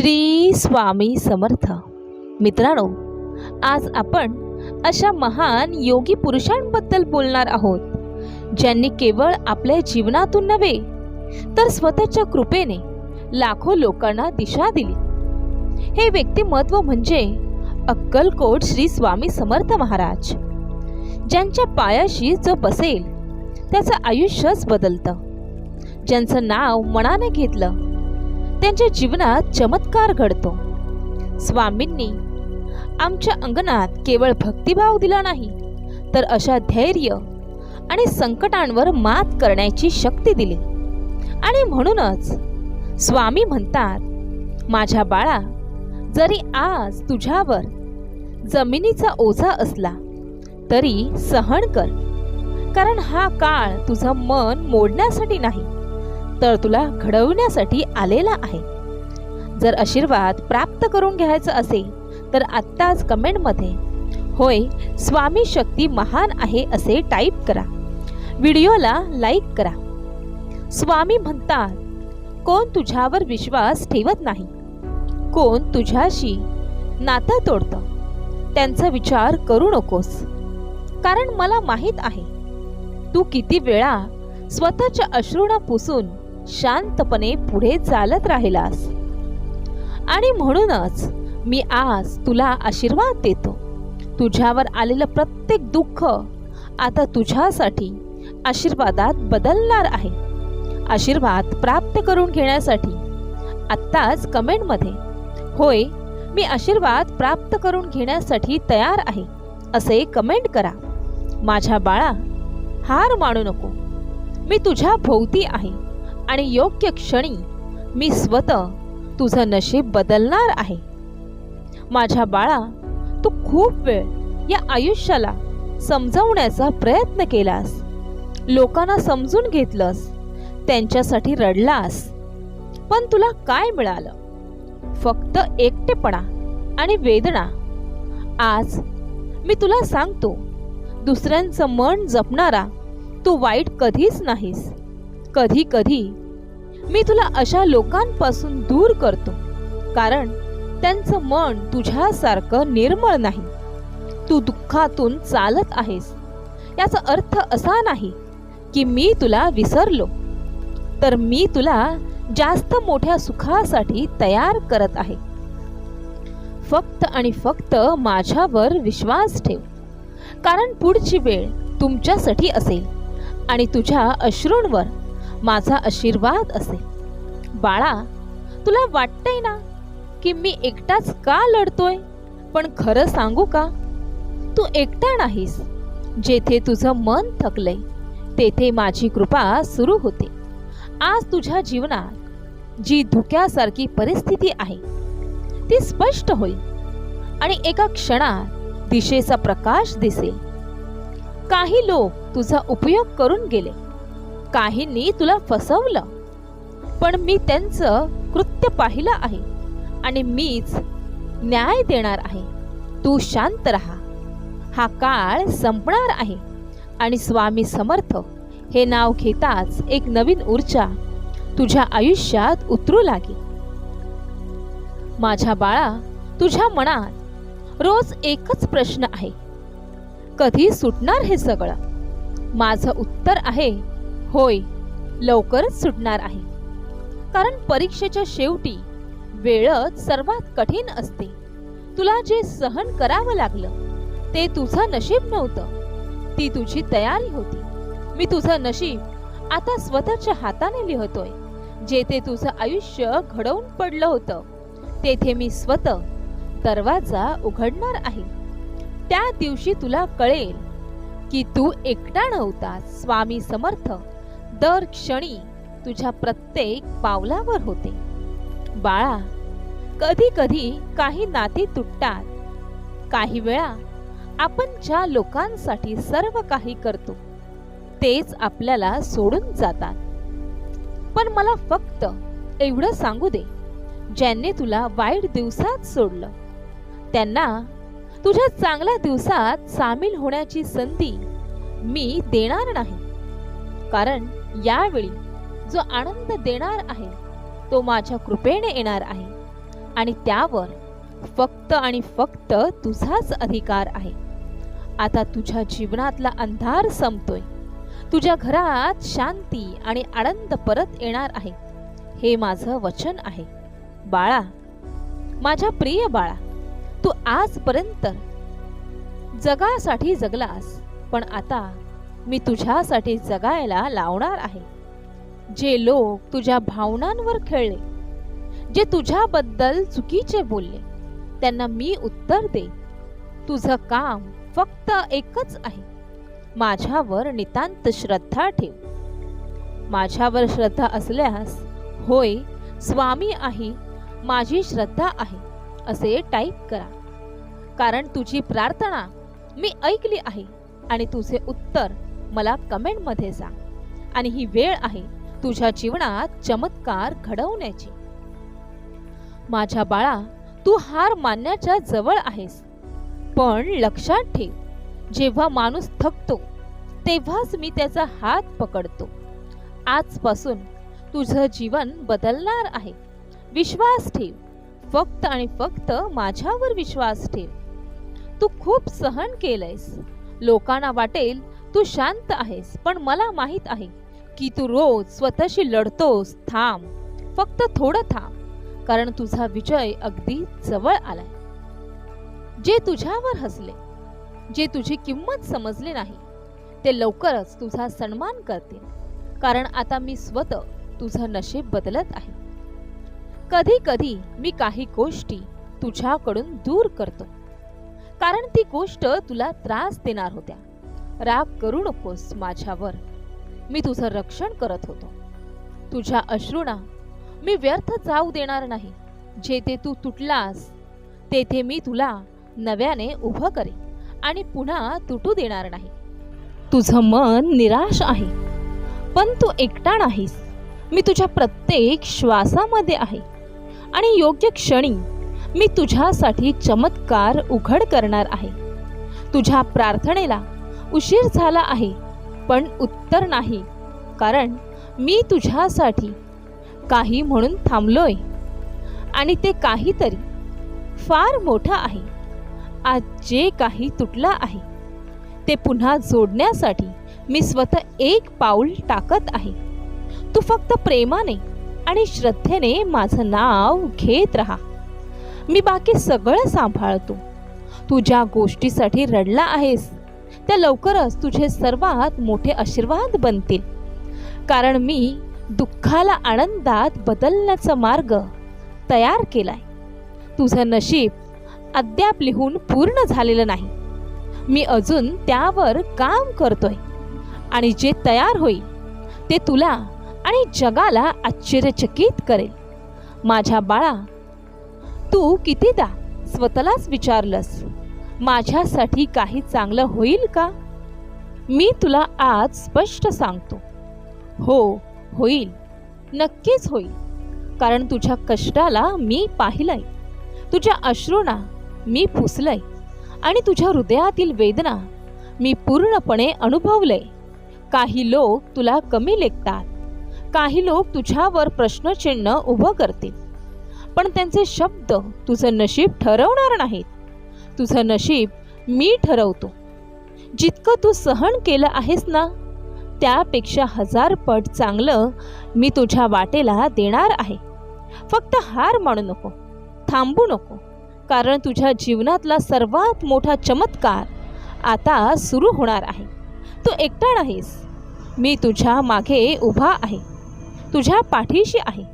श्री स्वामी समर्थ. मित्रांनो आज आपण अशा महान योगी पुरुषांबद्दल बोलणार आहोत ज्यांनी केवळ आपल्या जीवनातून नव्हे तर स्वतःच्या कृपेने लाखो लोकांना दिशा दिली. हे व्यक्तिमत्व म्हणजे अक्कलकोट श्री स्वामी समर्थ महाराज. ज्यांच्या पायाशी जो बसेल त्याचं आयुष्यच बदलतं. ज्यांचं नाव मनाने घेतलं त्यांच्या जीवनात चमत्कार घडतो. स्वामींनी आमच्या अंगणात केवळ भक्तिभाव दिला नाही तर अशा धैर्य आणि संकटांवर मात करण्याची शक्ती दिली. आणि म्हणूनच स्वामी म्हणतात माझ्या बाळा जरी आज तुझ्यावर जमिनीचा ओझा असला तरी सहन कर कारण हा काळ तुझं मन मोडण्यासाठी नाही. तर तुला घडवण्यासाठी आलेला आहे. जर आशीर्वाद प्राप्त करून घ्यायचं असेल तर आत्ताच कमेंटमध्ये होय स्वामी शक्ती महान आहे असे टाईप करा. व्हिडिओला लाईक करा. स्वामी म्हणतात कोण तुझ्यावर विश्वास ठेवत नाही? कोण तुझ्याशी नातं तोडतं? त्यांचा विचार करू नकोस. कारण मला माहीत आहे तू किती वेळा स्वतःच्या अश्रूंना पुसून शांतपणे पुढे चालत राहिलास. आणि म्हणूनच मी आज तुला आशीर्वाद देतो. तुझ्यावर आलेलं प्रत्येक दुःख आता तुझ्यासाठी आशीर्वादात बदलणार आहे. आशीर्वाद प्राप्त करून घेण्यासाठी आत्ताच कमेंटमध्ये होय मी आशीर्वाद प्राप्त करून घेण्यासाठी तयार आहे असे कमेंट करा. माझ्या बाळा हार मानू नको. मी तुझ्या भोवती आहे. आणि योग्य क्षणी मी स्वतः तुझं नशीब बदलणार आहे. माझ्या बाळा तू खूप वेळ या आयुष्याला समजवण्याचा प्रयत्न केलास. लोकांना समजून घेतलंस. त्यांच्यासाठी रडलास. पण तुला काय मिळालं? फक्त एकटेपणा आणि वेदना. आज मी तुला सांगतो दुसऱ्यांचं मन जपणारा तू वाईट कधीच नाहीस. कधी कधी मी तुला अशा लोकांपासून दूर करतो कारण त्यांचं मन तुझ्यासारखं निर्मळ नाही. तू दुःखातून चालत आहेस. याचा अर्थ असा नाही की मी तुला विसरलो तर मी तुला जास्त मोठ्या सुखासाठी तयार करत आहे. फक्त आणि फक्त माझ्यावर विश्वास ठेव कारण पुढची वेळ तुमच्यासाठी असेल आणि तुझ्या अश्रूंवर माझा आशीर्वाद असेल बाळा तुला वाटतंय ना की मी एकटाच का लढतोय? पण खरं सांगू का? तू एकटा नाहीस. जेथे तुझं मन थकलंय तेथे माझी कृपा सुरू होते. आज तुझ्या जीवनात जी धुक्यासारखी परिस्थिती आहे ती स्पष्ट होईल आणि एका क्षणात दिशेचा प्रकाश दिसेल. काही लोक तुझा उपयोग करून गेले. काहींनी तुला फसवलं. पण मी त्यांचं कृत्य पाहिलं आहे आणि मीच न्याय देणार आहे. तू शांत राहा. हा काळ संपणार आहे आणि स्वामी समर्थ हे नाव घेताच एक नवीन ऊर्जा तुझ्या आयुष्यात उतरू लागे माझ्या बाळा तुझ्या मनात रोज एकच प्रश्न आहे. कधी सुटणार हे सगळं? माझं उत्तर आहे होय लवकरच सुटणार आहे. कारण परीक्षेच्या शेवटी वेळच सर्वात कठीण असते. तुला जे सहन करावं लागलं ते तुझं नशीब नव्हतं. ती तुझी तयारी होती. मी तुझं नशीब आता स्वतःच्या हाताने लिहतोय. जेथे तुझं आयुष्य घडवून पडलं होतं तेथे मी स्वतः दरवाजा उघडणार आहे. त्या दिवशी तुला कळेल की तू एकटा नव्हता स्वामी समर्थ. दर क्षणी तुझ्या प्रत्येक पावलावर होते. बाळा कधी कधी काही नाती तुटतात. काही वेळा आपण ज्या लोकांसाठी सर्व काही करतो तेच आपल्याला सोडून जातात. पण मला फक्त एवढं सांगू दे ज्यांनी तुला वाईट दिवसात सोडलं. त्यांना तुझ्या चांगल्या दिवसात सामील होण्याची संधी मी देणार नाही. कारण यावेळी जो आनंद देणार आहे तो माझ्या कृपेने येणार आहे. आणि त्यावर फक्त आणि फक्त तुझाच अधिकार आहे. आता तुझ्या जीवनातला अंधार संपतोय. तुझ्या घरात शांती आणि आनंद परत येणार आहे. हे माझं वचन आहे. बाळा माझ्या प्रिय बाळा तू आजपर्यंत जगासाठी जगलास पण आता मी तुझ्यासाठी जगायला लावणार आहे. जे लोक तुझ्या भावनांवर खेळले जे तुझ्याबद्दल चुकीचे बोलले त्यांना मी उत्तर दे. तुझं काम फक्त एकच आहे. माझ्यावर नितांत श्रद्धा ठेव. माझ्यावर श्रद्धा असल्यास होय स्वामी आहे माझी श्रद्धा आहे असे टाईप करा. कारण तुझी प्रार्थना मी ऐकली आहे आणि तुझे उत्तर मला कमेंटमध्ये सांग. आणि ही वेळ आहे तुझ्या जीवनात चमत्कार घडवण्याची. माझ्या बाळा तू हार मानण्याच्या जवळ आहेस. पण लक्षात ठेव जेव्हा माणूस थकतो तेव्हाच मी त्याचा हात पकडतो. आजपासून तुझं जीवन बदलणार आहे. विश्वास ठेव फक्त आणि फक्त माझ्यावर विश्वास ठेव. तू खूप सहन केलंयस. लोकांना वाटेल तू शांत आहेस पण मला माहीत आहे की तू रोज स्वतःशी लढतोस थांब फक्त थोडं थांब कारण तुझा विजय अगदी जवळ आलाय. जे तुझ्यावर हसले जे तुझी किंमत समजले नाही ते लवकरच तुझा सन्मान करतील कारण आता मी स्वतः तुझं नशीब बदलत आहे. कधी कधी मी काही गोष्टी तुझ्याकडून दूर करतो कारण ती गोष्ट तुला त्रास देणार होत्या. राग करू नकोस माझ्यावर. मी तुझं रक्षण करत होतो. तुझ्या अश्रूना मी व्यर्थ जाऊ देणार नाही. जेथे तू तुटलास तेथे मी तुला नव्याने उभं करेन आणि पुन्हा तुटू देणार नाही. तुझं मन निराश आहे पण तू एकटा नाहीस. मी तुझ्या प्रत्येक श्वासामध्ये आहे आणि योग्य क्षणी मी तुझ्यासाठी चमत्कार उघड करणार आहे. तुझ्या प्रार्थनेला उशीर झाला आहे पण उत्तर नाही. कारण मी तुझ्यासाठी काही म्हणून थांबलोय. आणि ते काहीतरी फार मोठं आहे. आज जे काही तुटलं आहे ते पुन्हा जोडण्यासाठी मी स्वतः एक पाऊल टाकत आहे. तू फक्त प्रेमाने आणि श्रद्धेने माझं नाव घेत राहा. मी बाकी सगळं सांभाळतो. तू ज्या गोष्टीसाठी रडला आहेस त्या लवकरच तुझे सर्वात मोठे आशीर्वाद बनतील. कारण मी दुःखाला आनंदात बदलण्याचा मार्ग तयार केलाय. तुझं नशीब अद्याप लिहून पूर्ण झालेलं नाही. मी अजून त्यावर काम करतोय आणि जे तयार होईल ते तुला आणि जगाला आश्चर्यचकित करेल. माझ्या बाळा तू कितीदा स्वतःलाच विचारलंस? माझ्यासाठी काही चांगलं होईल का? मी तुला आज स्पष्ट सांगतो. हो होईल. नक्कीच होईल. कारण तुझ्या कष्टाला मी पाहिलंय. तुझ्या अश्रूंना मी पुसलंय. आणि तुझ्या हृदयातील वेदना मी पूर्णपणे अनुभवलंय. काही लोक तुला कमी लेखतात. काही लोक तुझ्यावर प्रश्नचिन्ह उभं करतील. पण त्यांचे शब्द तुझं नशीब ठरवणार नाहीत. तुझं नशीब मी ठरवतो. जितकं तू सहन केलं आहेस ना त्यापेक्षा हजार पट चांगलं मी तुझ्या वाटेला देणार आहे. फक्त हार मानू नको थांबू नको कारण तुझ्या जीवनातला सर्वात मोठा चमत्कार आता सुरू होणार आहे. तू एकटा नाहीस. मी तुझ्या मागे उभा आहे. तुझ्या पाठीशी आहे.